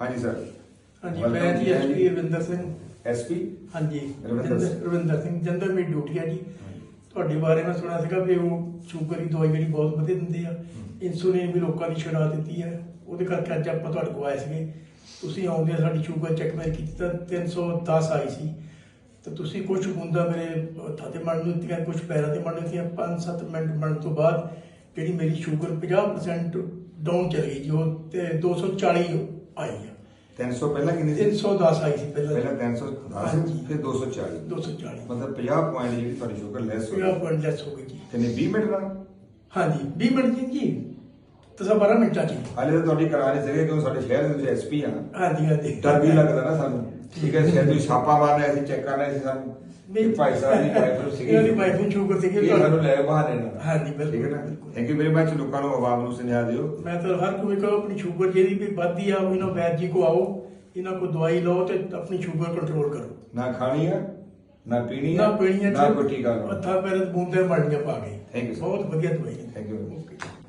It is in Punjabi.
ਹਾਂਜੀ ਸਰ ਹਾਂਜੀ Welcome ਮੈਂ ਜੀ ਜੀ, ਐਸਪੀ ਰਵਿੰਦਰ ਸਿੰਘ। ਐਸਪੀ ਹਾਂਜੀ ਰਵਿੰਦਰ ਸਿੰਘ। ਜੰਦਰ- ਰਵਿੰਦਰ ਸਿੰਘ ਜੰਦਰ ਮੇਰੀ ਡਿਊਟੀ ਹੈ ਜੀ। ਤੁਹਾਡੇ ਬਾਰੇ ਮੈਂ ਸੁਣਿਆ ਸੀਗਾ ਵੀ ਉਹ ਸ਼ੂਗਰ ਦੀ ਦਵਾਈ ਜਿਹੜੀ ਬਹੁਤ ਵਧੀਆ ਦਿੰਦੇ ਆ। ਇਨਸੂਲਿਨ ਵੀ ਲੋਕਾਂ ਦੀ ਛਡਾ ਦਿੱਤੀ ਹੈ। ਉਹਦੇ ਕਰਕੇ ਅੱਜ ਆਪਾਂ ਤੁਹਾਡੇ ਕੋਲ ਆਏ ਸੀਗੇ। ਤੁਸੀਂ ਆਉਂਦੇ ਸਾਡੀ ਸ਼ੂਗਰ ਚੈੱਕ ਮੈਂ ਕੀਤੀ ਤਾਂ 310 ਆਈ ਸੀ। ਤੇ ਤੁਸੀਂ ਕੁਝ ਬੂੰਦਾਂ ਮੇਰੇ ਹੱਥਾਂ ਤੇ ਮਣ ਨੂੰ ਦਿੱਤੀਆਂ ਕੁਝ ਪੈਰਾਂ ਤੇ ਮਣ ਨੂੰ ਦਿੱਤੀਆਂ। 5-7 ਮਿੰਟ ਮਣ ਤੋਂ ਬਾਅਦ ਜਿਹੜੀ ਮੇਰੀ ਸ਼ੂਗਰ 50% ਡਾਊਨ ਚਲੀ ਗਈ ਜੀ। ਉਹ ਤੇ 240 ਆਈ ਆ 300 ਪਹਿਲਾਂ ਕਿੰਨੀ ਸੀ? 310 ਆਈ ਸੀ ਪਹਿਲਾਂ। ਪਹਿਲਾਂ 310 ਹਾਂਜੀ। ਫਿਰ 240 240 ਮਤਲਬ 50 ਪੁਆਇੰਟ ਜਿਹੜੀ ਤੁਹਾਡੀ ਸ਼ੂਗਰ ਲੈਸ ਹੋ ਪੂਰਾ ਗਈ ਪੁਆਇੰਟ ਲੈਸ ਹੋ ਗਈ ਜੀ। ਕਿੰਨੇ 20 ਮਿੰਟ ਨਾਲ ਹਾਂਜੀ। 20 ਮਿੰਟ ਜੀ ਜੀ। ਤੁਸੀਂ 12 ਮਿੰਟਾਂ ਚ। ਹਾਲੇ ਤਾਂ ਤੁਹਾਡੀ ਕਰਾਣੀ ਸੀਗੇ ਕਿਉਂ? ਸਾਡੇ ਸ਼ਹਿਰ ਦੇ ਤੁਸੀਂ ਐਸਪੀ ਆ। ਹਾਂਜੀ ਹਾਂਜੀ। ਡਰ ਵੀ ਲੱਗਦਾ ਨਾ ਸਾਨੂੰ। ਠੀਕ ਹੈ ਸ਼ਹਿਰ ਤੁਸੀਂ ਛਾਪਾ ਮਾਰਨਾ ਸੀ ਚੈੱਕ ਕਰਨਾ ਸੀ ਸਾਨੂੰ ਨਹੀਂ ਭਾਈ ਸਾਹਿਬ ਦੀ ਵਾਈਫ ਸੀਗੀ। ਇਹਨਾਂ ਦੀ ਵਾਈਫ ਨੂੰ ਸ਼ੂਗਰ ਸੀਗੀ ਇਹ ਸਾਨੂੰ ਲੈ ਬਹਾਨੇ ਨਾਲ। ਹਾਂਜੀ, ਬਿਲਕੁਲ, ਠੀਕ ਹੈ ਨਾ? ਬਿਲਕੁਲ। ਥੈਂਕ ਯੂ ਵੈਰੀ ਮਚ ਲੋਕਾਂ ਨੂੰ ਆਵਾਮ ਨੂੰ ਸੁਨੇਹਾ ਦਿਓ। ਮੈਂ ਤਾਂ ਹਰ ਕੋਈ ਕਹੋ ਆਪਣੀ ਸ਼ੂਗਰ ਜਿਹੜੀ ਵੀ ਵੱਧਦੀ ਆ ਉਹ ਇਹਨਾਂ ਵੈਦ ਜੀ ਕੋ ਆਓ ਇਹਨਾਂ ਕੋ ਦਵਾਈ ਲਓ ਤੇ ਆਪਣੀ ਸ਼ੂਗਰ ਕੰਟਰੋਲ ਕਰੋ। ਨਾ ਖਾਣੀ ਆ ਨਾ ਪੀਣੀ ਆ ਨਾ ਪੀਣੀਆਂ ਨਾ ਕੋਈ ਟੀਕਾ ਲਾਉਣਾ ਮੱਥਾ ਪੈਰ ਬੂੰਦੇ ਮੜਨੀਆਂ ਪਾ ਕੇ। Thank you, sir. ਬਹੁਤ ਵਧੀਆ ਦਵਾਈ। ਹੈ very much. Okay.